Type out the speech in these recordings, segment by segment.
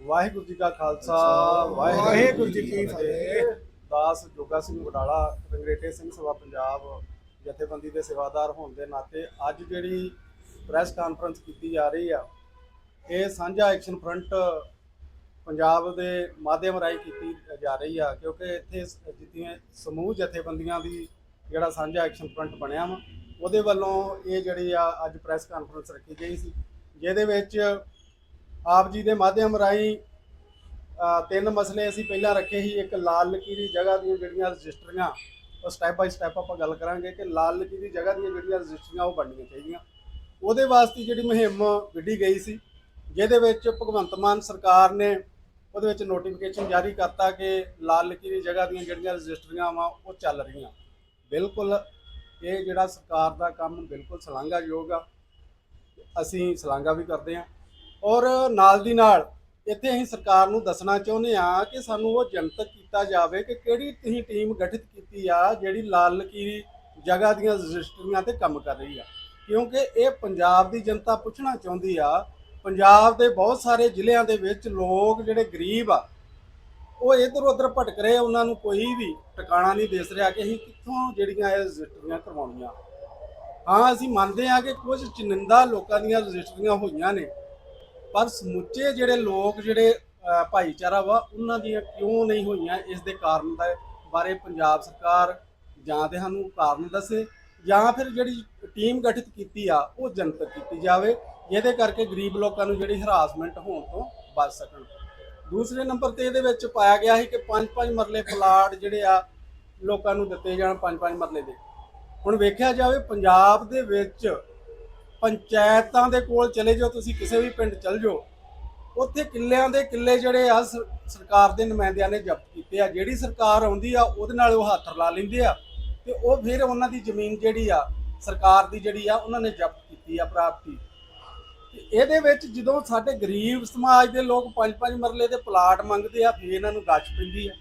ਵਾਹਿਗੁਰੂ ਜੀ ਕਾ ਖਾਲਸਾ ਵਾਹਿਗੁਰੂ ਜੀ ਕੀ ਫਤਿਹ। ਦਾਸ ਜੋਗਾ ਸਿੰਘ ਵਡਾਲਾ ਰੰਗਰੇਟੇ ਸਿੰਘ ਸਭਾ ਪੰਜਾਬ ਜਥੇਬੰਦੀ ਦੇ ਸੇਵਾਦਾਰ ਹੋਣ ਦੇ ਨਾਤੇ ਅੱਜ ਜਿਹੜੀ ਪ੍ਰੈਸ ਕਾਨਫਰੰਸ ਕੀਤੀ ਜਾ ਰਹੀ ਆ ਇਹ ਸਾਂਝਾ ਐਕਸ਼ਨ ਫਰੰਟ ਪੰਜਾਬ ਦੇ ਮਾਧਿਅਮ ਰਾਹੀਂ ਕੀਤੀ ਜਾ ਰਹੀ ਆ ਕਿਉਂਕਿ ਇੱਥੇ ਜਿੱਤੀਆਂ ਸਮੂਹ ਜਥੇਬੰਦੀਆਂ ਦੀ ਜਿਹੜਾ ਸਾਂਝਾ ਐਕਸ਼ਨ ਫਰੰਟ ਬਣਿਆ ਵਾ ਉਹਦੇ ਵੱਲੋਂ ਇਹ ਜਿਹੜੀ ਆ ਅੱਜ ਪ੍ਰੈਸ ਕਾਨਫਰੰਸ ਰੱਖੀ ਗਈ ਸੀ ਜਿਹਦੇ ਵਿੱਚ ਆਪ ਜੀ ਦੇ ਮਾਧਿਅਮ ਰਾਹੀਂ ਤਿੰਨ ਮਸਲੇ ਅਸੀਂ ਪਹਿਲਾਂ ਰੱਖੇ ਸੀ, ਇੱਕ ਲਾਲ ਲਕੀਰੀ ਜਗ੍ਹਾ ਦੀਆਂ ਜਿਹੜੀਆਂ ਰਜਿਸਟਰੀਆਂ, ਉਹ ਸਟੈਪ ਬਾਈ ਸਟੈਪ ਆਪਾਂ ਗੱਲ ਕਰਾਂਗੇ ਕਿ ਲਾਲ ਲਕੀਰੀ ਜਗ੍ਹਾ ਦੀਆਂ ਜਿਹੜੀਆਂ ਰਜਿਸਟਰੀਆਂ, ਉਹ ਬਣਨੀਆਂ ਚਾਹੀਦੀਆਂ। ਉਹਦੇ ਵਾਸਤੇ ਜਿਹੜੀ ਮੁਹਿੰਮ ਵਿੱਢੀ ਗਈ ਸੀ, ਜਿਹਦੇ ਵਿੱਚ ਭਗਵੰਤ ਮਾਨ ਸਰਕਾਰ ਨੇ ਉਹਦੇ ਵਿੱਚ ਨੋਟੀਫਿਕੇਸ਼ਨ ਜਾਰੀ ਕਰਤਾ ਕਿ ਲਾਲ ਲਕੀਰੀ ਜਗ੍ਹਾ ਦੀਆਂ ਜਿਹੜੀਆਂ ਰਜਿਸਟਰੀਆਂ ਵਾ, ਉਹ ਚੱਲ ਰਹੀਆਂ। ਬਿਲਕੁਲ, ਇਹ ਜਿਹੜਾ ਸਰਕਾਰ ਦਾ ਕੰਮ ਬਿਲਕੁਲ ਸ਼ਲਾਘਾਯੋਗ ਆ। ਅਸੀਂ ਸ਼ਲਾਘਾ ਵੀ ਕਰਦੇ ਹਾਂ ਔਰ ਨਾਲ ਦੀ ਨਾਲ ਇੱਥੇ ਅਸੀਂ ਸਰਕਾਰ ਨੂੰ ਦੱਸਣਾ ਚਾਹੁੰਦੇ ਆ ਕਿ ਸਾਨੂੰ ਉਹ ਜਨਤਕ ਕੀਤਾ ਜਾਵੇ ਕਿ ਕਿਹੜੀ ਤੁਸੀਂ ਟੀਮ ਗਠਿਤ ਕੀਤੀ ਆ, ਜਿਹੜੀ ਲਾਲ ਲਕੀਰੀ ਜਗ੍ਹਾ ਦੀਆਂ ਰਜਿਸਟਰੀਆਂ ਤੇ ਕੰਮ ਕਰ ਰਹੀ ਆ। ਕਿਉਂਕਿ ਇਹ ਪੰਜਾਬ ਦੀ ਜਨਤਾ ਪੁੱਛਣਾ ਚਾਹੁੰਦੀ ਆ, ਪੰਜਾਬ ਦੇ ਬਹੁਤ ਸਾਰੇ ਜ਼ਿਲ੍ਹਿਆਂ ਦੇ ਵਿੱਚ ਲੋਕ ਜਿਹੜੇ ਗਰੀਬ ਆ, ਉਹ ਇਧਰ ਉਧਰ ਭਟਕ ਰਹੇ ਉਹਨਾਂ ਨੂੰ ਕੋਈ ਵੀ ਟਿਕਾਣਾ ਨਹੀਂ ਦਿਸ ਰਿਹਾ ਕਿ ਅਸੀਂ ਕਿੱਥੋਂ ਜਿਹੜੀਆਂ ਇਹ ਰਜਿਸਟਰੀਆਂ ਕਰਵਾਉਣੀਆਂ। ਹਾਂ, ਅਸੀਂ ਮੰਨਦੇ ਹਾਂ ਕਿ ਕੁਝ ਚੁਣਿੰਦਾ ਲੋਕਾਂ ਦੀਆਂ ਰਜਿਸਟਰੀਆਂ ਹੋਈਆਂ ਨੇ ਪਰ ਸਮੁੱਚੇ ਜਿਹੜੇ ਲੋਕ, ਜਿਹੜੇ ਭਾਈਚਾਰਾ ਵਾ, ਉਹਨਾਂ ਦੀਆਂ ਕਿਉਂ ਨਹੀਂ ਹੋਈਆਂ? ਇਸ ਦੇ ਕਾਰਨ ਦਾ ਬਾਰੇ ਪੰਜਾਬ ਸਰਕਾਰ ਜਾਂ ਤੇ ਸਾਨੂੰ ਕਾਰਨ ਦੱਸੇ ਜਾਂ ਫਿਰ ਜਿਹੜੀ ਟੀਮ ਗਠਿਤ ਕੀਤੀ ਆ, ਉਹ ਜਨਤਕ ਕੀਤੀ ਜਾਵੇ, ਜਿਹਦੇ ਕਰਕੇ ਗਰੀਬ ਲੋਕਾਂ ਨੂੰ ਜਿਹੜੀ ਹਰਾਸਮੈਂਟ ਹੋਣ ਤੋਂ ਬਚ ਸਕਣ। ਦੂਸਰੇ ਨੰਬਰ ਤੇ ਇਹਦੇ ਵਿੱਚ ਪਾਇਆ ਗਿਆ ਸੀ ਕਿ ਪੰਜ ਪੰਜ ਮਰਲੇ ਪਲਾਟ ਜਿਹੜੇ ਆ, ਲੋਕਾਂ ਨੂੰ ਦਿੱਤੇ ਜਾਣ ਪੰਜ ਪੰਜ ਮਰਲੇ ਦੇ। ਹੁਣ ਵੇਖਿਆ ਜਾਵੇ, ਪੰਜਾਬ ਦੇ ਵਿੱਚ ਪੰਚਾਇਤਾਂ ਦੇ ਕੋਲ ਚਲੇ ਜਾਓ, ਤੁਸੀਂ ਕਿਸੇ ਵੀ ਪਿੰਡ ਚਲ ਜਾਓ। ਉੱਥੇ ਕਿੱਲਿਆਂ ਦੇ ਕਿੱਲੇ ਜਿਹੜੇ ਆ ਸਰਕਾਰ ਦੇ ਨੁਮਾਇੰਦਿਆਂ ਨੇ ਜ਼ਬਤ ਕੀਤੇ ਆ। ਜਿਹੜੀ ਸਰਕਾਰ ਆਉਂਦੀ ਆ, ਉਹਦੇ ਨਾਲ ਉਹ ਹੱਥ ਲਾ ਲੈਂਦੇ ਆ। ਤੇ ਉਹ ਫਿਰ ਉਹਨਾਂ ਦੀ ਜ਼ਮੀਨ ਜਿਹੜੀ ਆ, ਸਰਕਾਰ ਦੀ ਜਿਹੜੀ ਆ, ਉਹਨਾਂ ਨੇ ਜ਼ਬਤ ਕੀਤੀ ਆ, ਪ੍ਰਾਪਤੀ। ਤੇ ਇਹਦੇ ਵਿੱਚ ਜਦੋਂ ਸਾਡੇ ਗਰੀਬ ਸਮਾਜ ਦੇ ਲੋਕ ਪੰਜ ਪੰਜ ਮਰਲੇ ਦੇ ਪਲਾਟ ਮੰਗਦੇ ਆ, ਫਿਰ ਇਹਨਾਂ ਨੂੰ ਗੱਚ ਪੈਂਦੀ ਆ।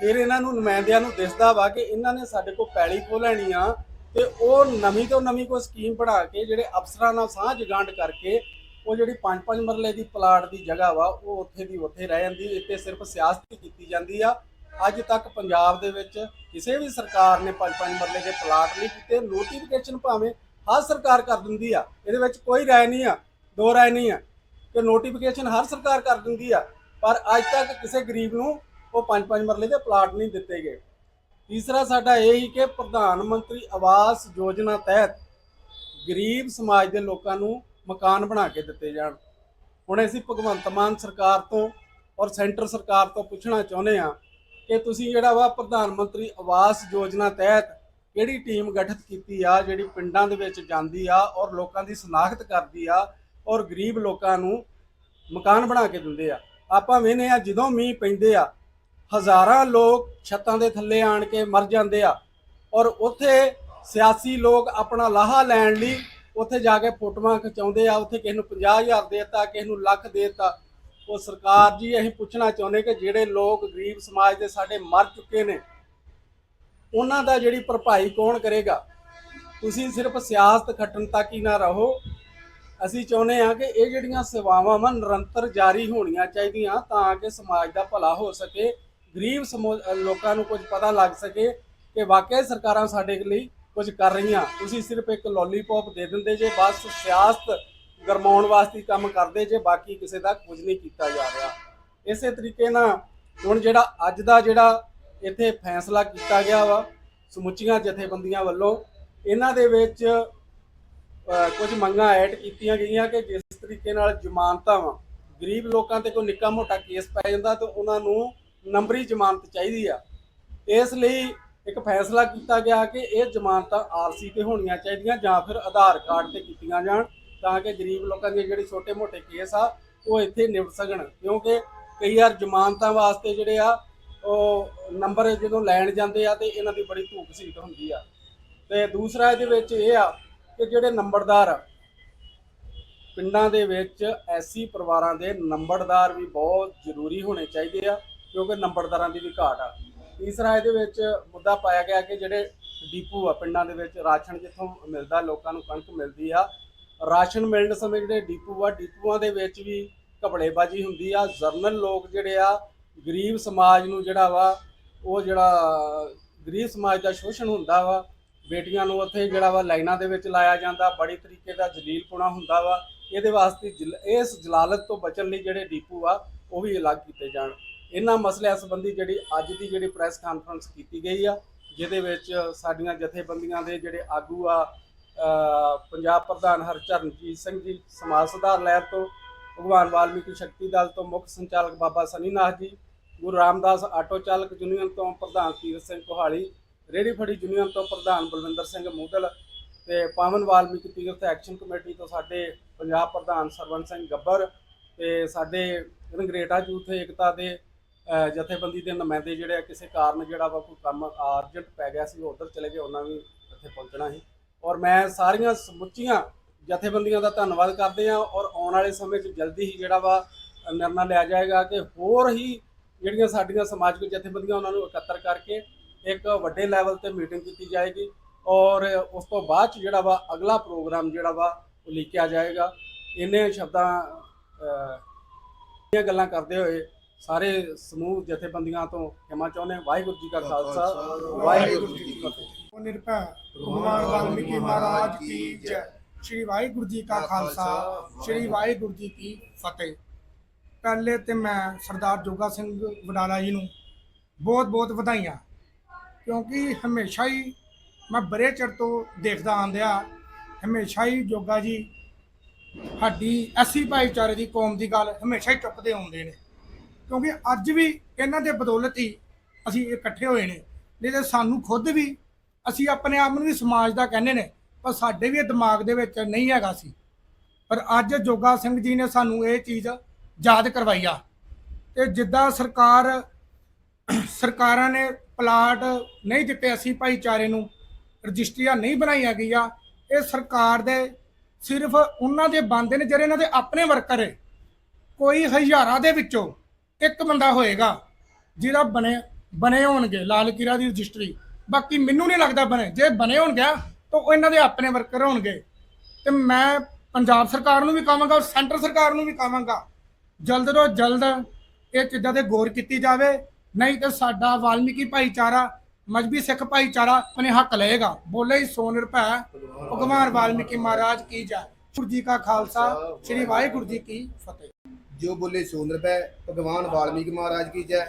ਫਿਰ ਇਹਨਾਂ ਨੂੰ ਨੁਮਾਇੰਦਿਆਂ ਨੂੰ ਦਿਸਦਾ ਵਾ ਕਿ ਇਹਨਾਂ ਨੇ ਸਾਡੇ ਕੋਲ ਪੈਲੀ ਖੋ ਲੈਣੀ ਆ ਤੇ ਉਹ ਨਵੀਂ ਤੋਂ ਨਵੀਂ ਕੋਈ ਸਕੀਮ ਬਣਾ ਕੇ ਜਿਹੜੇ ਅਫਸਰਾਂ ਨਾਲ ਸਾਂਝ ਗਾਂਢ ਕਰਕੇ ਉਹ ਜਿਹੜੀ ਪੰਜ ਪੰਜ ਮਰਲੇ ਦੀ ਪਲਾਟ ਦੀ ਜਗ੍ਹਾ ਵਾ, ਉਹ ਉੱਥੇ ਦੀ ਉੱਥੇ ਰਹਿ ਜਾਂਦੀ ਇੱਥੇ ਸਿਰਫ ਸਿਆਸਤ ਹੀ ਕੀਤੀ ਜਾਂਦੀ ਆ। ਅੱਜ ਤੱਕ ਪੰਜਾਬ ਦੇ ਵਿੱਚ ਕਿਸੇ ਵੀ ਸਰਕਾਰ ਨੇ ਪੰਜ ਪੰਜ ਮਰਲੇ ਦੇ ਪਲਾਟ ਨਹੀਂ ਕੀਤੇ ਨੋਟੀਫਿਕੇਸ਼ਨ ਭਾਵੇਂ ਹਰ ਸਰਕਾਰ ਕਰ ਦਿੰਦੀ ਆ, ਇਹਦੇ ਵਿੱਚ ਕੋਈ ਰਾਏ ਨਹੀਂ ਆ, ਦੋ ਰਾਏ ਨਹੀਂ ਆ, ਕਿ ਨੋਟੀਫਿਕੇਸ਼ਨ ਹਰ ਸਰਕਾਰ ਕਰ ਦਿੰਦੀ ਆ, ਪਰ ਅੱਜ ਤੱਕ ਕਿਸੇ ਗਰੀਬ ਨੂੰ ਉਹ ਪੰਜ ਪੰਜ ਮਰਲੇ ਦੇ ਪਲਾਟ ਨਹੀਂ ਦਿੱਤੇ ਗਏ। ਤੀਸਰਾ ਸਾਡਾ ਇਹ ਹੀ ਕਿ ਪ੍ਰਧਾਨ ਮੰਤਰੀ ਆਵਾਸ ਯੋਜਨਾ ਤਹਿਤ ਗਰੀਬ ਸਮਾਜ ਦੇ ਲੋਕਾਂ ਨੂੰ ਮਕਾਨ ਬਣਾ ਕੇ ਦਿੱਤੇ ਜਾਣ। ਹੁਣ ਅਸੀਂ ਭਗਵੰਤ ਮਾਨ ਸਰਕਾਰ ਤੋਂ ਔਰ ਸੈਂਟਰ ਸਰਕਾਰ ਤੋਂ ਪੁੱਛਣਾ ਚਾਹੁੰਦੇ ਆ ਕਿ ਤੁਸੀਂ ਜਿਹੜਾ ਵਾ ਪ੍ਰਧਾਨ ਮੰਤਰੀ ਆਵਾਸ ਯੋਜਨਾ ਤਹਿਤ ਕਿਹੜੀ ਟੀਮ ਗਠਿਤ ਕੀਤੀ ਆ, ਜਿਹੜੀ ਪਿੰਡਾਂ ਦੇ ਵਿੱਚ ਜਾਂਦੀ ਆ ਔਰ ਲੋਕਾਂ ਦੀ ਸਨਾਖਤ ਕਰਦੀ ਆ ਔਰ ਗਰੀਬ ਲੋਕਾਂ ਨੂੰ ਮਕਾਨ ਬਣਾ ਕੇ ਦਿੰਦੇ ਆ। ਆਪਾਂ ਵੇਖਦੇ ਆ ਜਦੋਂ ਮੀਂਹ ਪੈਂਦੇ ਆ ਹਜ਼ਾਰਾਂ ਲੋਕ ਛੱਤਾਂ ਦੇ ਥੱਲੇ ਆਣ ਕੇ ਮਰ ਜਾਂਦੇ ਆ। ਔਰ ਉੱਥੇ ਸਿਆਸੀ ਲੋਕ ਆਪਣਾ ਲਾਹਾ ਲੈਣ ਲਈ ਉੱਥੇ ਜਾ ਕੇ ਫੋਟੋਆਂ ਖਿਚਾਉਂਦੇ ਆ, ਉੱਥੇ ਕਿਸੇ ਨੂੰ 50000 ਦੇਤਾ, ਕਿਸੇ ਨੂੰ ਲੱਖ ਦੇਤਾ। ਉਹ ਸਰਕਾਰ ਜੀ, ਅਸੀਂ ਪੁੱਛਣਾ ਚਾਹੁੰਦੇ ਕਿ ਜਿਹੜੇ ਲੋਕ ਗਰੀਬ ਸਮਾਜ ਦੇ ਸਾਡੇ ਮਰ ਚੁੱਕੇ ਨੇ, ਉਹਨਾਂ ਦਾ ਜਿਹੜੀ ਭਰਪਾਈ ਕੌਣ ਕਰੇਗਾ? ਤੁਸੀਂ ਸਿਰਫ ਸਿਆਸਤ ਖੱਟਣ ਤੱਕ ਹੀ ਨਾ ਰਹੋ। ਅਸੀਂ ਚਾਹੁੰਦੇ ਹਾਂ ਕਿ ਇਹ ਜਿਹੜੀਆਂ ਸੇਵਾਵਾਂ ਵਾ, ਨਿਰੰਤਰ ਜਾਰੀ ਹੋਣੀਆਂ ਚਾਹੀਦੀਆਂ ਤਾਂ ਕਿ ਸਮਾਜ ਦਾ ਭਲਾ ਹੋ ਸਕੇ। ਗਰੀਬ ਸਮੂ- ਲੋਕਾਂ ਨੂੰ ਕੁਝ ਪਤਾ ਲੱਗ ਸਕੇ ਕਿ ਵਾਕਿਆ ਸਰਕਾਰਾਂ ਸਾਡੇ ਲਈ ਕੁਝ ਕਰ ਰਹੀਆਂ। ਤੁਸੀਂ ਸਿਰਫ ਇੱਕ ਲੋਲੀਪੌਪ ਦੇ ਦਿੰਦੇ ਜੇ, ਬਸ ਸਿਆਸਤ ਗਰਮਾਉਣ ਵਾਸਤੇ ਕੰਮ ਕਰਦੇ ਜੇ, ਬਾਕੀ ਕਿਸੇ ਦਾ ਕੁਝ ਨਹੀਂ ਕੀਤਾ ਜਾ ਰਿਹਾ। ਇਸੇ ਤਰੀਕੇ ਨਾਲ ਹੁਣ ਜਿਹੜਾ ਅੱਜ ਦਾ ਜਿਹੜਾ ਇੱਥੇ ਫੈਸਲਾ ਕੀਤਾ ਗਿਆ ਵਾ, ਸਮੁੱਚੀਆਂ ਜਥੇਬੰਦੀਆਂ ਵੱਲੋਂ, ਇਹਨਾਂ ਦੇ ਵਿੱਚ ਕੁਝ ਮੰਗਾਂ ਐਡ ਕੀਤੀਆਂ ਗਈਆਂ ਕਿ ਜਿਸ ਤਰੀਕੇ ਨਾਲ ਜ਼ਮਾਨਤਾਂ ਵਾ, ਗਰੀਬ ਲੋਕਾਂ ਤੇ ਕੋਈ ਨਿੱਕਾ ਮੋਟਾ ਕੇਸ ਪੈ ਜਾਂਦਾ ਤਾਂ ਉਹਨਾਂ ਨੂੰ ਨੰਬਰੀ ਜ਼ਮਾਨਤ ਚਾਹੀਦੀ ਆ। ਇਸ ਲਈ ਇੱਕ ਫੈਸਲਾ ਕੀਤਾ ਗਿਆ ਕਿ ਇਹ ਜ਼ਮਾਨਤਾਂ ਆਰਸੀ ਤੇ ਹੋਣੀਆਂ ਚਾਹੀਦੀਆਂ ਜਾਂ ਫਿਰ ਆਧਾਰ ਕਾਰਡ ਤੇ ਕੀਤੀਆਂ ਜਾਣ ਤਾਂ ਕਿ ਗਰੀਬ ਲੋਕਾਂ ਦੇ ਜਿਹੜੇ ਛੋਟੇ-ਮੋਟੇ ਕੇਸ ਆ ਉਹ ਇੱਥੇ ਨਿਪਟ ਸਕਣ। ਕਿਉਂਕਿ ਕਈ ਵਾਰ ਜ਼ਮਾਨਤਾਂ ਵਾਸਤੇ ਜਿਹੜੇ ਆ ਉਹ ਨੰਬਰ ਜਦੋਂ ਲੈਣ ਜਾਂਦੇ ਆ ਤੇ ਇਹਨਾਂ ਦੀ ਬੜੀ ਧੂਕ ਸੀਟ ਹੁੰਦੀ ਆ। ਤੇ ਦੂਸਰਾ ਇਹਦੇ ਵਿੱਚ ਇਹ ਆ ਕਿ ਜਿਹੜੇ ਨੰਬਰਦਾਰ ਆ, ਪਿੰਡਾਂ ਦੇ ਵਿੱਚ ਐਸੀ ਪਰਿਵਾਰਾਂ ਦੇ ਨੰਬਰਦਾਰ ਵੀ ਬਹੁਤ ਜ਼ਰੂਰੀ ਹੋਣੇ ਚਾਹੀਦੇ ਆ। ਕਿਉਂਕਿ ਨੰਬਰਦਾਰਾਂ ਦੀ ਵੀ ਘਾਟ ਆ। ਤੀਸਰਾ ਇਹਦੇ ਵਿੱਚ ਮੁੱਦਾ ਪਾਇਆ ਗਿਆ ਕਿ ਜਿਹੜੇ ਡੀਪੂ ਆ, ਪਿੰਡਾਂ ਦੇ ਵਿੱਚ ਰਾਸ਼ਨ ਜਿੱਥੋਂ ਮਿਲਦਾ, ਲੋਕਾਂ ਨੂੰ ਕਣਕ ਮਿਲਦੀ ਆ। ਰਾਸ਼ਨ ਮਿਲਣ ਸਮੇਂ ਜਿਹੜੇ ਡੀਪੂ ਆ, ਡੀਪੂਆਂ ਦੇ ਵਿੱਚ ਵੀ ਘਪੜੇਬਾਜ਼ੀ ਹੁੰਦੀ ਆ। ਜਰਨਲ ਲੋਕ ਜਿਹੜੇ ਆ, ਗਰੀਬ ਸਮਾਜ ਨੂੰ ਜਿਹੜਾ ਵਾ, ਉਹ ਜਿਹੜਾ ਗਰੀਬ ਸਮਾਜ ਦਾ ਸ਼ੋਸ਼ਣ ਹੁੰਦਾ ਵਾ, ਬੇਟੀਆਂ ਨੂੰ ਉੱਥੇ ਜਿਹੜਾ ਵਾ ਲਾਈਨਾਂ ਦੇ ਵਿੱਚ ਲਾਇਆ ਜਾਂਦਾ, ਬੜੀ ਤਰੀਕੇ ਦਾ ਜਲੀਲਪੁਣਾ ਹੁੰਦਾ ਵਾ। ਇਹਦੇ ਵਾਸਤੇ ਜਲ- ਇਸ ਜਲਾਲਤ ਤੋਂ ਬਚਣ ਲਈ ਜਿਹੜੇ ਡੀਪੂ ਆ, ਉਹ ਵੀ ਅਲੱਗ ਕੀਤੇ ਜਾਣ। ਇਹਨਾਂ ਮਸਲਿਆਂ ਸੰਬੰਧੀ ਜਿਹੜੀ ਅੱਜ ਦੀ ਜਿਹੜੀ ਪ੍ਰੈਸ ਕਾਨਫਰੰਸ ਕੀਤੀ ਗਈ ਆ, ਜਿਹਦੇ ਵਿੱਚ ਸਾਡੀਆਂ ਜਥੇਬੰਦੀਆਂ ਦੇ ਜਿਹੜੇ ਆਗੂ ਆ ਪੰਜਾਬ ਪ੍ਰਧਾਨ ਹਰਚਰਨਜੀਤ ਸਿੰਘ ਜੀ, ਸਮਾਜ ਸੁਧਾਰ ਲਹਿਰ ਤੋਂ, ਭਗਵਾਨ ਵਾਲਮੀਕੀ ਸ਼ਕਤੀ ਦਲ ਤੋਂ ਮੁੱਖ ਸੰਚਾਲਕ ਬਾਬਾ ਸਨੀਨਾਥ ਜੀ, ਗੁਰੂ ਰਾਮਦਾਸ ਆਟੋ ਚਾਲਕ ਯੂਨੀਅਨ ਤੋਂ ਪ੍ਰਧਾਨ ਤੀਰਥ ਸਿੰਘ ਕੋਹਾਲੀ, ਰੇਹੜੀ ਫੜੀ ਯੂਨੀਅਨ ਤੋਂ ਪ੍ਰਧਾਨ ਬਲਵਿੰਦਰ ਸਿੰਘ ਮੂਦਲ ਤੇ ਪਾਵਨ ਵਾਲਮੀਕੀ ਤੀਰਥ ਐਕਸ਼ਨ ਕਮੇਟੀ ਤੋਂ ਸਾਡੇ ਪੰਜਾਬ ਪ੍ਰਧਾਨ ਸਰਵਨ ਸਿੰਘ ਗੱਬਰ ਤੇ ਸਾਡੇ ਰੰਗਰੇਟਾ ਯੂਥ ਏਕਤਾ ਦੇ ਜਥੇਬੰਦੀ ਦੇ ਨੁਮਾਇੰਦੇ ਜਿਹੜੇ ਆ, ਕਿਸੇ ਕਾਰਨ ਜਿਹੜਾ ਵਾ ਕੋਈ ਕੰਮ ਅਰਜੈਂਟ ਪੈ ਗਿਆ ਸੀ, ਉਹ ਉੱਧਰ ਚਲੇ ਗਏ, ਉਹਨਾਂ ਵੀ ਇੱਥੇ ਪਹੁੰਚਣਾ ਸੀ। ਔਰ ਮੈਂ ਸਾਰੀਆਂ ਸਮੁੱਚੀਆਂ ਜਥੇਬੰਦੀਆਂ ਦਾ ਧੰਨਵਾਦ ਕਰਦੇ ਹਾਂ ਔਰ ਆਉਣ ਵਾਲੇ ਸਮੇਂ 'ਚ ਜਲਦੀ ਹੀ ਜਿਹੜਾ ਵਾ ਨਿਰਣਾ ਲਿਆ ਜਾਏਗਾ ਕਿ ਹੋਰ ਹੀ ਜਿਹੜੀਆਂ ਸਾਡੀਆਂ ਸਮਾਜਿਕ ਜਥੇਬੰਦੀਆਂ ਉਹਨਾਂ ਨੂੰ ਇਕੱਤਰ ਕਰਕੇ ਇੱਕ ਵੱਡੇ ਲੈਵਲ ਤੇ ਮੀਟਿੰਗ ਕੀਤੀ ਜਾਏਗੀ ਔਰ ਉਸ ਤੋਂ ਬਾਅਦ 'ਚ ਜਿਹੜਾ ਵਾ ਅਗਲਾ ਪ੍ਰੋਗਰਾਮ ਜਿਹੜਾ ਵਾ ਉਹ ਲਿਖਿਆ ਜਾਏਗਾ। ਇੰਨੇ ਸ਼ਬਦਾਂ ਇਹ ਗੱਲਾਂ ਕਰਦੇ ਹੋਏ ਸਾਰੇ ਸਮੂਹ ਜਥੇਬੰਦੀਆਂ ਤੋਂ ਖਿਮਾ ਚਾਹੁੰਦੇ ਹਾਂ। ਵਾਹਿਗੁਰੂ ਜੀ ਕਾ ਖਾਲਸਾ ਵਾਹਿਗੁਰੂ ਜੀ ਕੀ ਫਤਿਹ। ਉਹ ਨਿਰਭੈ ਭਗਵਾਨ ਵਾਲਮੀਕੀ ਮਹਾਰਾਜ ਕੀ ਜੈ। ਸ਼੍ਰੀ ਵਾਹਿਗੁਰੂ ਜੀ ਕਾ ਖਾਲਸਾ ਸ਼੍ਰੀ ਵਾਹਿਗੁਰੂ ਜੀ ਕੀ ਫਤਿਹ। ਪਹਿਲੇ ਤੇ ਮੈਂ ਸਰਦਾਰ ਜੋਗਾ ਸਿੰਘ ਵਡਾਲਾ ਜੀ ਨੂੰ ਬਹੁਤ ਬਹੁਤ ਵਧਾਈਆਂ ਕਿਉਂਕਿ ਹਮੇਸ਼ਾ ਹੀ ਮੈਂ ਬੜੇ ਚਿਰ ਤੋਂ ਦੇਖਦਾ ਆਂਦਿਆ ਹਮੇਸ਼ਾ ਹੀ ਜੋਗਾ ਜੀ ਸਾਡੀ ਐਸੀ ਭਾਈਚਾਰੇ ਦੀ ਕੌਮ ਦੀ ਗੱਲ ਹਮੇਸ਼ਾ ਹੀ ਚੁੱਕਦੇ ਆਉਂਦੇ ਨੇ। ਕਿਉਂਕਿ ਅੱਜ ਵੀ ਇਹਨਾਂ ਦੇ ਬਦੌਲਤ ਹੀ ਅਸੀਂ ਇਕੱਠੇ ਹੋਏ ਨੇ। ਨਹੀਂ ਤੇ ਸਾਨੂੰ ਖੁਦ ਵੀ ਅਸੀਂ ਆਪਣੇ ਆਪ ਨੂੰ ਵੀ ਸਮਾਜ ਦਾ ਕਹਿੰਦੇ ਨੇ, ਪਰ ਸਾਡੇ ਵੀ ਇਹ ਦਿਮਾਗ ਦੇ ਵਿੱਚ ਨਹੀਂ ਹੈਗਾ ਸੀ। ਪਰ ਅੱਜ ਜੋਗਾ ਸਿੰਘ ਜੀ ਨੇ ਸਾਨੂੰ ਇਹ ਚੀਜ਼ ਯਾਦ ਕਰਵਾਈ ਆ। ਤੇ ਜਿੱਦਾਂ ਸਰਕਾਰ, ਸਰਕਾਰਾਂ ਨੇ ਪਲਾਟ ਨਹੀਂ ਦਿੱਤੇ ਅਸੀਂ ਭਾਈਚਾਰੇ ਨੂੰ, ਰਜਿਸਟਰੀਆਂ ਨਹੀਂ ਬਣਾਈਆਂ ਗਈਆਂ ਇਹ ਸਰਕਾਰ ਦੇ ਸਿਰਫ ਉਹਨਾਂ ਦੇ ਬੰਦੇ ਨੇ, ਜਿਹੜੇ ਇਹਨਾਂ ਦੇ ਆਪਣੇ ਵਰਕਰ ਹੈ ਕੋਈ ਹਜ਼ਾਰਾਂ ਦੇ ਵਿੱਚੋਂ ਇੱਕ ਬੰਦਾ ਹੋਏਗਾ ਜਿਹਦਾ ਬਣੇ ਬਣੇ ਹੋਣਗੇ, ਲਾਲ ਕਿਰਾ ਦੀ ਰਜਿਸਟਰੀ। ਬਾਕੀ ਮੈਨੂੰ ਨਹੀਂ ਲੱਗਦਾ ਬਣੇ। ਜੇ ਬਣੇ ਹੋਣਗੇ ਤਾਂ ਉਹ ਇਹਨਾਂ ਦੇ ਆਪਣੇ ਵਰਕਰ ਹੋਣਗੇ। ਤੇ ਮੈਂ ਪੰਜਾਬ ਸਰਕਾਰ ਨੂੰ ਵੀ ਕਹਾਂਗਾ ਔਰ ਸੈਂਟਰ ਸਰਕਾਰ ਨੂੰ ਵੀ ਕਹਾਂਗਾ, ਜਲਦ ਤੋਂ ਜਲਦ ਇਹ ਚੀਜ਼ਾਂ ਤੇ ਗੌਰ ਕੀਤੀ ਜਾਵੇ। ਨਹੀਂ ਤਾਂ ਸਾਡਾ ਵਾਲਮੀਕੀ ਭਾਈਚਾਰਾ, ਮਜਬੀ ਸਿੱਖ ਭਾਈਚਾਰਾ ਆਪਣੇ ਹੱਕ ਲਏਗਾ। ਬੋਲੇ ਹੀ ਸੋ ਨਿਰਭੈ ਭਗਵਾਨ ਵਾਲਮੀਕੀ ਮਹਾਰਾਜ ਕੀ ਜੈ। ਗੁਰੂ ਜੀ ਕਾ ਖਾਲਸਾ। ਸ੍ਰੀ ਵਾਹਿਗੁਰੂ ਜੀ ਕੀ ਫਤਿਹ। ਜੋ ਬੋਲੇ ਸੋਨਰ ਪੈ, ਭਗਵਾਨ ਵਾਲਮੀਕ ਮਹਾਰਾਜ ਕੀ ਜੈ।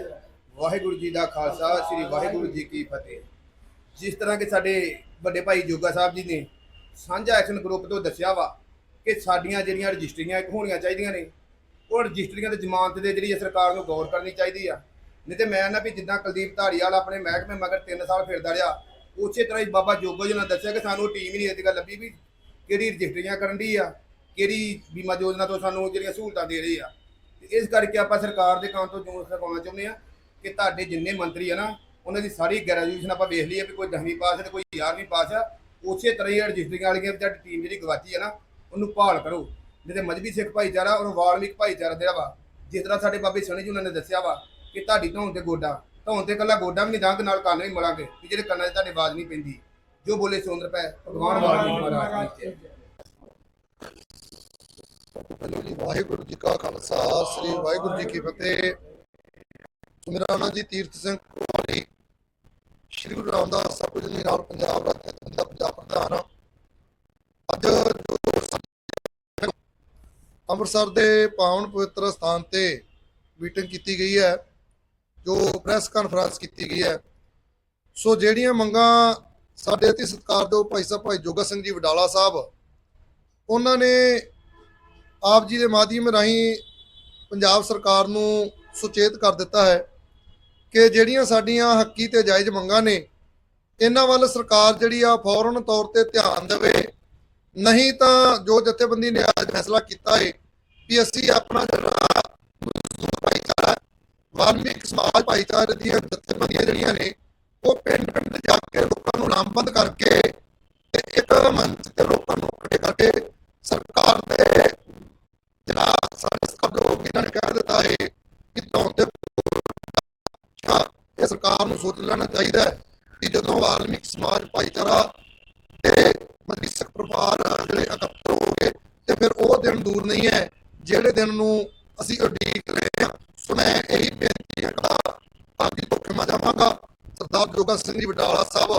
ਵਾਹਿਗੁਰੂ ਜੀ ਦਾ ਖਾਲਸਾ, ਸ੍ਰੀ ਵਾਹਿਗੁਰੂ ਜੀ ਕੀ ਫਤਿਹ। ਜਿਸ ਤਰ੍ਹਾਂ ਕਿ ਸਾਡੇ ਵੱਡੇ ਭਾਈ ਜੋਗਾ ਸਾਹਿਬ ਜੀ ਨੇ ਸਾਂਝਾ ਐਕਸ਼ਨ ਗਰੁੱਪ ਤੋਂ ਦੱਸਿਆ ਵਾ ਕਿ ਸਾਡੀਆਂ ਜਿਹੜੀਆਂ ਰਜਿਸਟਰੀਆਂ ਇੱਕ ਹੋਣੀਆਂ ਚਾਹੀਦੀਆਂ ਨੇ, ਉਹ ਰਜਿਸਟਰੀਆਂ ਤੇ ਜ਼ਮਾਨਤ ਦੇ ਜਿਹੜੀ ਹੈ ਸਰਕਾਰ ਨੂੰ ਗੌਰ ਕਰਨੀ ਚਾਹੀਦੀ ਆ। ਨਹੀਂ ਤੇ ਮੈਂ ਨਾ ਵੀ ਜਿੱਦਾਂ ਕੁਲਦੀਪ ਧਾਰੀਵਾਲ ਆਪਣੇ ਮਹਿਕਮੇ ਮਗਰ 3 ਸਾਲ ਫਿਰਦਾ ਰਿਹਾ, ਉਸੇ ਤਰ੍ਹਾਂ ਹੀ ਬਾਬਾ ਜੋਗਾ ਜੀ ਨੇ ਦੱਸਿਆ ਕਿ ਸਾਨੂੰ ਟੀਮ ਹੀ ਨਹੀਂ ਇਹਦੀ ਗੱਲ ਲੱਭੀ ਵੀ ਕਿਹੜੀ ਰਜਿਸਟਰੀਆਂ ਕਰਨ ਦੀ ਆ, ਕਿਹੜੀ ਬੀਮਾ ਯੋਜਨਾ ਤੋਂ ਸਾਨੂੰ ਜਿਹੜੀਆਂ ਸਹੂਲਤਾਂ ਦੇ ਰਹੀ ਆ। ਤੇ ਇਸ ਕਰਕੇ ਆਪਾਂ ਸਰਕਾਰ ਦੇ ਕੰਮ ਤੋਂ ਜੋਰ ਸਰਕਾਉਣਾ ਚਾਹੁੰਦੇ ਆ ਕਿ ਤੁਹਾਡੇ ਜਿੰਨੇ ਮੰਤਰੀ ਆ ਨਾ, ਉਹਨਾਂ ਦੀ ਸਾਰੀ ਗ੍ਰੈਜੂਏਸ਼ਨ ਆਪਾਂ ਵੇਖ ਲਈਏ ਵੀ ਕੋਈ 10ਵੀਂ ਪਾਸ ਹੈ ਤੇ ਕੋਈ 11ਵੀਂ ਪਾਸ ਆ, ਉਸੇ ਤਰ੍ਹਾਂ ਹੀ ਰਜਿਸਟਰੀਆਂ ਵਾਲੀਆਂ ਤੁਹਾਡੀ ਟੀਮ ਜਿਹੜੀ ਗਵਾਚੀ ਆ ਨਾ, ਉਹਨੂੰ ਭਾਲ ਕਰੋ। ਜਿਹਦੇ ਮਜਬੀ ਸਿੱਖ ਭਾਈਚਾਰਾ ਔਰ ਵਾਲਮੀਕ ਭਾਈਚਾਰਾ ਜਿਹੜਾ ਵਾ, ਜਿਸ ਤਰ੍ਹਾਂ ਸਾਡੇ ਬਾਬੇ ਸਣੀ ਜੀ ਉਹਨਾਂ ਨੇ ਦੱਸਿਆ ਵਾ ਕਿ ਤੁਹਾਡੀ ਧੌਣ ਤੇ ਗੋਡਾ, ਧੌਣ ਤੇ ਕੱਲਾ ਗੋਡਾ ਵੀ ਨਹੀਂ ਦਾਂਗ ਨਾਲ ਕੰਨ ਵੀ ਮਲਾਂਗੇ ਕਿ ਜਿਹੜੇ ਕੰਨਾਂ 'ਚ ਤੁਹਾਡੇ ਆਵਾਜ਼ ਨਹੀਂ ਪੈਂਦੀ। ਜੋ ਬੋਲੇ ਸੁੰਦਰ ਪੈ ਭਗਵਾਨ ਵਾਲਮੀਕ ਮਹਾਰਾਜ ਪਹਿਲਾਂ ਜੀ ਵਾਹਿਗੁਰੂ ਜੀ ਕਾ ਖਾਲਸਾ, ਸ੍ਰੀ ਵਾਹਿਗੁਰੂ ਜੀ ਕੀ ਫਤਿਹ। ਮੇਰਾ ਨਾਮ ਜੀ ਤੀਰਥ ਸਿੰਘ ਕੁਮਾਰੀ। ਸ਼੍ਰੀ ਗੁਰੂ ਰਾਮਦਾਸ ਸਾਹਿਬ ਜੀ ਨਾਲ ਪੰਜਾਬ ਰਾਜ ਦਾ ਪੰਜਾਬ ਪ੍ਰਧਾਨ ਅੱਜ ਜੋ ਅੰਮ੍ਰਿਤਸਰ ਦੇ ਪਾਵਨ ਪਵਿੱਤਰ ਸਥਾਨ ਤੇ ਮੀਟਿੰਗ ਕੀਤੀ ਗਈ ਹੈ, ਜੋ ਪ੍ਰੈਸ ਕਾਨਫਰੰਸ ਕੀਤੀ ਗਈ ਹੈ। ਸੋ ਜਿਹੜੀਆਂ ਮੰਗਾਂ ਸਾਡੇ ਅਤੀ ਸਤਿਕਾਰਯੋਗ ਭਾਈ ਸਾਹਿਬ, ਭਾਈ ਜੋਗਾ ਸਿੰਘ ਜੀ ਵਡਾਲਾ ਸਾਹਿਬ, ਉਹਨਾਂ ਨੇ ਆਪ ਜੀ ਦੇ ਮਾਧਿਅਮ ਰਾਹੀਂ ਪੰਜਾਬ ਸਰਕਾਰ ਨੂੰ ਸੁਚੇਤ ਕਰ ਦਿੱਤਾ ਹੈ ਕਿ ਜਿਹੜੀਆਂ ਸਾਡੀਆਂ ਹੱਕੀ ਤੇ ਜਾਇਜ਼ ਮੰਗਾਂ ਨੇ, ਇਹਨਾਂ ਵੱਲ ਸਰਕਾਰ ਜਿਹੜੀ ਆ ਫੌਰਨ ਤੌਰ ਤੇ ਧਿਆਨ ਦੇਵੇ, ਨਹੀਂ ਤਾਂ ਜੋ ਜਥੇਬੰਦੀ ਨੇ ਅੱਜ ਫੈਸਲਾ ਕੀਤਾ ਹੈ ਵੀ ਅਸੀਂ ਆਪਣਾ ਜਿਹੜਾ ਭਾਈਚਾਰਾ, ਵਾਲਮੀਕ ਸਮਾਜ ਭਾਈਚਾਰੇ ਦੀਆਂ ਜਥੇਬੰਦੀਆਂ ਜਿਹੜੀਆਂ ਨੇ, ਉਹ ਪਿੰਡ ਪਿੰਡ ਜਾ ਕੇ ਲੋਕਾਂ ਨੂੰ ਲਾਮਬੰਦ ਕਰਕੇ ਤੇ ਇੱਕ ਮੰਚ ਤੇ ਲੋਕਾਂ ਨੂੰ ਇਕੱਠੇ ਕਰਕੇ ਸਰਕਾਰ ਦੇ ਜਿਹੜਾ ਸਾਡੇ ਸਤਿਕਾਰਯੋਗ ਇਹਨਾਂ ਨੇ ਕਹਿ ਦਿੱਤਾ ਹੈ ਕਿ ਧੌਣ ਤੇ ਅੱਛਾ, ਇਹ ਸਰਕਾਰ ਨੂੰ ਸੋਚ ਲੈਣਾ ਚਾਹੀਦਾ ਹੈ ਕਿ ਜਦੋਂ ਵਾਲਮੀਕ ਸਮਾਜ ਭਾਈਚਾਰਾ ਤੇ ਮਦਰਸਕ ਪਰਿਵਾਰ ਜਿਹੜੇ ਇਕੱਤਰ ਹੋਗੇ ਤੇ ਫਿਰ ਉਹ ਦਿਨ ਦੂਰ ਨਹੀਂ ਹੈ, ਜਿਹੜੇ ਦਿਨ ਨੂੰ ਅਸੀਂ ਉਡੀਕ ਰਹੇ ਹਾਂ, ਸੋ ਮੈਂ ਇਹੀ ਬੇਨਤੀਆਂ ਕਰਦਾ ਤਾਂ ਕਿ ਧੋਖੇ ਜਾਵਾਂਗਾ। ਸਰਦਾਰ ਜੋਗਾ ਸਿੰਘ ਜੀ ਬਟਾਲਾ ਸਾਹਿਬ,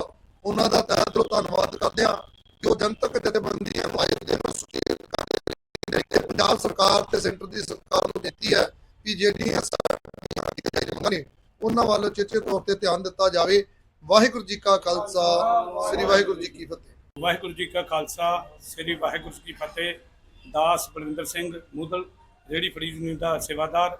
ਉਹਨਾਂ ਦਾ ਤਹਿ ਦਿਲੋਂ ਧੰਨਵਾਦ ਕਰਦੇ ਹਾਂ ਕਿ ਉਹ ਜਨਤਕ ਜਥੇਬੰਦੀ ਨੂੰ ਆਏ ਦਿਨ ਸੁਚੇਤ ਕਰਦੇ ਪੰਜਾਬ ਸਰਕਾਰ ਤੇ ਸੈਂਟਰ ਦੀ ਸਰਕਾਰ ਨੂੰ ਬੇਨਤੀ ਹੈ ਕਿ ਜਿਹੜੀਆਂ ਸਾਡੀਆਂ ਮੰਗਾਂ ਨੇ ਉਹਨਾਂ ਵੱਲ ਚੇਚੇ ਤੌਰ ਤੇ ਧਿਆਨ ਦਿੱਤਾ ਜਾਵੇ। ਵਾਹਿਗੁਰੂ ਜੀ ਕਾ ਖਾਲਸਾ, ਸ੍ਰੀ ਵਾਹਿਗੁਰੂ ਜੀ ਕੀ ਫਤਿਹ। ਵਾਹਿਗੁਰੂ ਜੀ ਕਾ ਖਾਲਸਾ, ਸ੍ਰੀ ਵਾਹਿਗੁਰੂ ਜੀ ਕੀ ਫਤਿਹ। ਦਾਸ ਬਲਵਿੰਦਰ ਸਿੰਘ ਮੁਦਲ ਰੇੜੀ ਫਰੀਦ ਯੂਨੀਅਨ ਦਾ ਸੇਵਾਦਾਰ।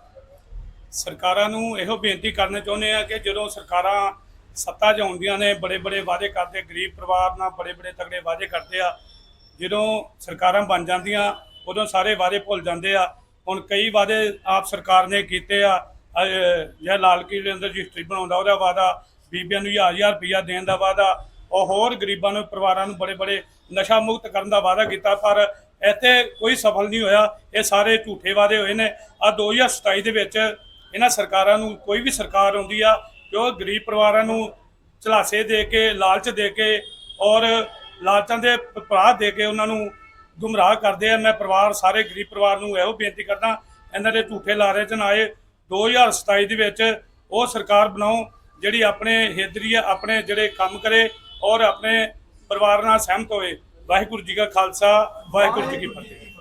ਸਰਕਾਰਾਂ ਨੂੰ ਇਹੋ ਬੇਨਤੀ ਕਰਨਾ ਚਾਹੁੰਦੇ ਆ ਕਿ ਜਦੋਂ ਸਰਕਾਰਾਂ ਸੱਤਾ 'ਚ ਆਉਂਦੀਆਂ ਨੇ ਬੜੇ ਬੜੇ ਵਾਅਦੇ ਕਰਦੇ, ਗਰੀਬ ਪਰਿਵਾਰ ਨਾਲ ਬੜੇ ਬੜੇ ਤਗੜੇ ਵਾਅਦੇ ਕਰਦੇ ਆ, ਜਦੋਂ ਸਰਕਾਰਾਂ ਬਣ ਜਾਂਦੀਆਂ, ਉਦੋਂ ਸਾਰੇ ਵਾਅਦੇ ਭੁੱਲ ਜਾਂਦੇ ਆ। ਹੁਣ ਕਈ ਵਾਅਦੇ ਆਪ ਸਰਕਾਰ ਨੇ ਕੀਤੇ ਆ ਅਹ, ਜਿਹੜਾ ਲਾਲ ਕਿਲ੍ਹੇ ਦੇ ਅੰਦਰ ਰਜਿਸਟਰੀ ਬਣਾਉਂਦਾ, ਉਹਦਾ ਵਾਅਦਾ ਬੀਬੀਆਂ ਨੂੰ ਹਜ਼ਾਰ ਹਜ਼ਾਰ ਰੁਪਈਆ ਦੇਣ ਦਾ ਵਾਅਦਾ। ਉਹ ਹੋਰ ਗਰੀਬਾਂ ਨੂੰ, ਪਰਿਵਾਰਾਂ ਨੂੰ ਬੜੇ ਬੜੇ ਨਸ਼ਾ ਮੁਕਤ ਕਰਨ ਦਾ ਵਾਅਦਾ ਕੀਤਾ, ਪਰ ਇੱਥੇ ਕੋਈ ਸਫਲ ਨਹੀਂ ਹੋਇਆ। ਇਹ ਸਾਰੇ ਝੂਠੇ ਵਾਅਦੇ ਹੋਏ ਨੇ। ਆ 2027 ਦੇ ਵਿੱਚ ਇਹਨਾਂ ਸਰਕਾਰਾਂ ਨੂੰ ਕੋਈ ਵੀ ਸਰਕਾਰ ਆਉਂਦੀ ਆ ਕਿ ਉਹ ਗਰੀਬ ਪਰਿਵਾਰਾਂ ਨੂੰ ਝਲਾਸੇ ਦੇ ਕੇ, ਲਾਲਚ ਦੇ ਕੇ ਔਰ ਲਾਲਚਾਂ ਦੇ ਭਰਾ ਦੇ ਕੇ ਉਹਨਾਂ ਨੂੰ ਗੁੰਮਰਾਹ ਕਰਦੇ ਆ। ਮੈਂ ਪਰਿਵਾਰ, ਸਾਰੇ ਗਰੀਬ ਪਰਿਵਾਰ ਨੂੰ ਇਹੋ ਬੇਨਤੀ ਕਰਦਾ, ਇਹਨਾਂ ਦੇ ਝੂਠੇ ਲਾਰੇ ਚ ਨਾ ਆਏ। 2027 ਦੇ ਵਿੱਚ ਉਹ ਸਰਕਾਰ ਬਣਾਓ, ਜਿਹੜੀ ਆਪਣੇ ਹੇਦਰੀ ਆਪਣੇ ਜਿਹੜੇ ਕੰਮ ਕਰੇ ਔਰ ਆਪਣੇ ਪਰਿਵਾਰ ਨਾਲ ਸਹਿਮਤ ਹੋਵੇ। ਵਾਹਿਗੁਰੂ ਜੀ ਕਾ ਖਾਲਸਾ, ਵਾਹਿਗੁਰੂ ਜੀ ਕੀ ਫਤਿਹ।